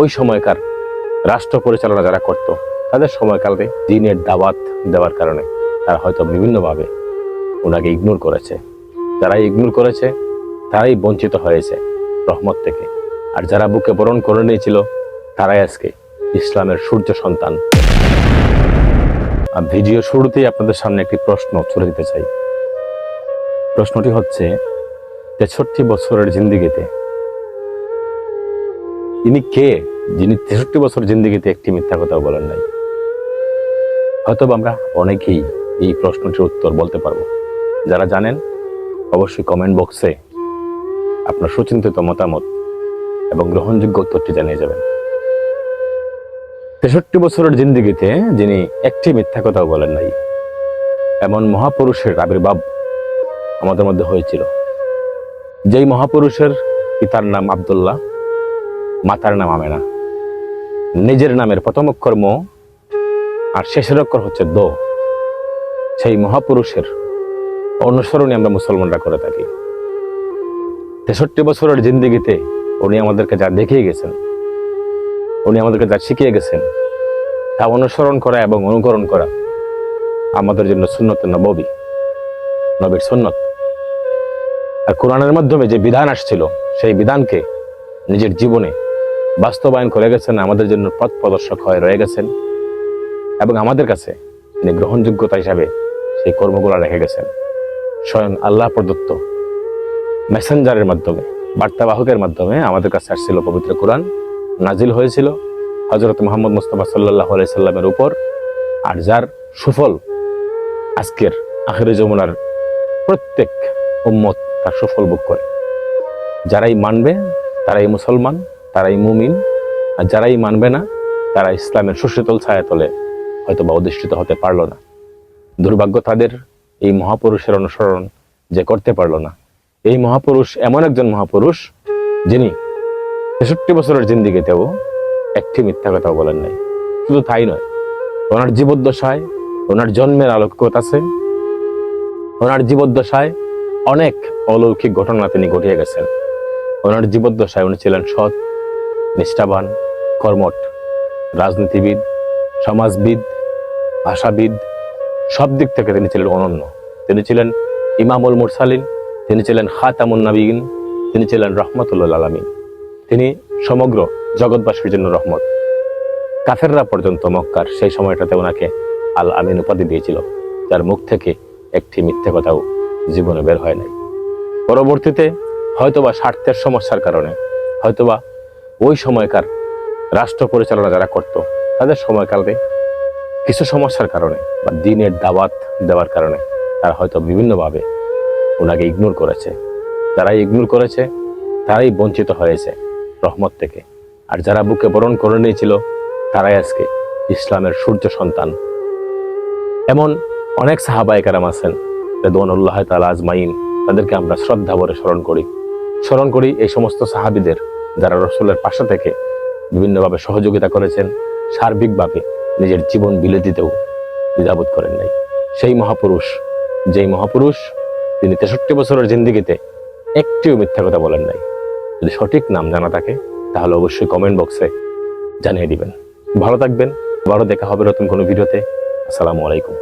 ওই সময়কার রাষ্ট্র পরিচালনা যারা করত, তাদের সময়কালে দিনের দাওয়াত দেওয়ার কারণে তারা হয়তো বিভিন্নভাবে ওনাকে ইগনোর করেছে। যারা ইগনোর করেছে, তারাই বঞ্চিত হয়েছে রহমত থেকে। আর যারা বুকে বরণ করে নিয়েছিল, তারাই আজকে ইসলামের সূর্য সন্তান। আর ভিডিও শুরুতেই আপনাদের সামনে একটি প্রশ্ন ছুড়ে দিতে চাই। প্রশ্নটি হচ্ছে, তেষট্টি বছরের জিন্দিগিতে ইনি কে যিনি তেষট্টি বছর জিন্দিগিতে একটি মিথ্যা কথাও বলেন নাই? হয়তো আমরা অনেকেই এই প্রশ্নটির উত্তর বলতে পারব। যারা জানেন, অবশ্যই কমেন্ট বক্সে আপনার সুচিন্তিত মতামত এবং গ্রহণযোগ্য উত্তরটি জানিয়ে যাবেন। তেষট্টি বছরের জিন্দিগিতে যিনি একটি মিথ্যা কথাও বলেন নাই, এমন মহাপুরুষের আবির্ভাব আমাদের মধ্যে হয়েছিল। যেই মহাপুরুষের পিতার নাম আব্দুল্লাহ মাতার নাম আমেনা। নিজের নামের প্রথম অক্ষর ম, আর শেষের অক্ষর হচ্ছে দো। সেই মহাপুরুষের অনুসরণে আমরা মুসলমানরা করে থাকি। তেষট্টি বছরের জিন্দিগিতে উনি আমাদেরকে যা দেখিয়ে গেছেন, উনি আমাদেরকে যা শিখিয়ে গেছেন, তা অনুসরণ করা এবং অনুকরণ করা আমাদের জন্য সুন্নত নবী, নবীর সুন্নত। আর কোরআনের মাধ্যমে যে বিধান আসছিল, সেই বিধানকে নিজের জীবনে বাস্তবায়ন করে গেছেন, আমাদের জন্য পথ প্রদর্শক হয়ে রয়ে গেছেন এবং আমাদের কাছে তিনি গ্রহণযোগ্যতা হিসাবে সেই কর্মগুলো রেখে গেছেন। স্বয়ং আল্লাহ প্রদত্ত মেসেঞ্জারের মাধ্যমে, বার্তাবাহকের মাধ্যমে আমাদের কাছে আসছিল পবিত্র কোরআন, নাজিল হয়েছিল। হজরত মোহাম্মদ মুস্তফা সাল্লাহ সাল্লামের উপর। আর যার সুফল আজকের আখের যমুনার প্রত্যেক উম্মত তার সুফল ভোগ করে। যারাই মানবে, তারাই মুসলমান। তারাই মুমিন, আর যারাই মানবে না, তারা ইসলামের সুশীতল ছায়াতলে হয়তো বা অধিষ্ঠিত হতে পারল না। দুর্ভাগ্য তাদের এই মহাপুরুষের অনুসরণ যে করতে পারল না। এই মহাপুরুষ এমন একজন মহাপুরুষ, যিনি তেষট্টি বছরের জিন্দিগিতেও একটি মিথ্যা কথাও বলেন নাই। শুধু তাই নয়, ওনার জীবদ্দশায় ওনার জন্মের আলোকত আছে। ওনার জীবদ্দশায় অনেক অলৌকিক ঘটনা তিনি ঘটিয়ে গেছেন। ওনার জীবদ্দশায় উনি ছিলেন সৎ নিষ্ঠাবান, কর্মঠ, রাজনীতিবিদ, সমাজবিদ, ভাষাবিদ, সব দিক থেকে তিনি ছিলেন অনন্য। তিনি ছিলেন ইমামুল মুরসালিন, তিনি ছিলেন খাতামুন নাবিগিন তিনি ছিলেন রহমতুল্লাহ আলমিন। তিনি সমগ্র জগৎবাসীর জন্য রহমত। কাফেররা পর্যন্ত মক্কার সেই সময়টাতে ওনাকে আল আমিন উপাধি দিয়েছিল, যার মুখ থেকে একটি মিথ্যে কথাও জীবনে বের হয় নাই। পরবর্তীতে হয়তোবা স্বার্থের সমস্যার কারণে, হয়তোবা ওই সময়কার রাষ্ট্র পরিচালনা যারা করত, তাদের সময়কালে কিছু সমস্যার কারণে বা দিনের দাওয়াত দেওয়ার কারণে তারা হয়তো বিভিন্নভাবে ওনাকে ইগনোর করেছে। যারা ইগনোর করেছে, তারাই বঞ্চিত হয়েছে রহমত থেকে। আর যারা বুকে বরণ করে নিয়েছিল, তারাই আজকে ইসলামের সূর্য সন্তান। এমন অনেক সাহাবাই কারাম আছেন, রেদওয়ানুল্লাহ তালা আজমাইন, তাদেরকে আমরা শ্রদ্ধা ভরে স্মরণ করি। স্মরণ করি এই সমস্ত সাহাবিদের যারা রসুলের পাশে থেকে বিভিন্নভাবে সহযোগিতা করেছেন, সার্বিকভাবে নিজের জীবন বিলে দিতেও দ্বিধাবোধ করেন নাই। সেই মহাপুরুষ, যেই মহাপুরুষ তিনি তেষট্টি বছরের জিন্দিগিতে একটিও মিথ্যা কথা বলেন নাই। যদি সঠিক নাম জানা থাকে, তাহলে অবশ্যই কমেন্ট বক্সে জানিয়ে দিবেন। ভালো থাকবেন, আবারও দেখা হবে নতুন কোনো ভিডিওতে। আসসালামু আলাইকুম।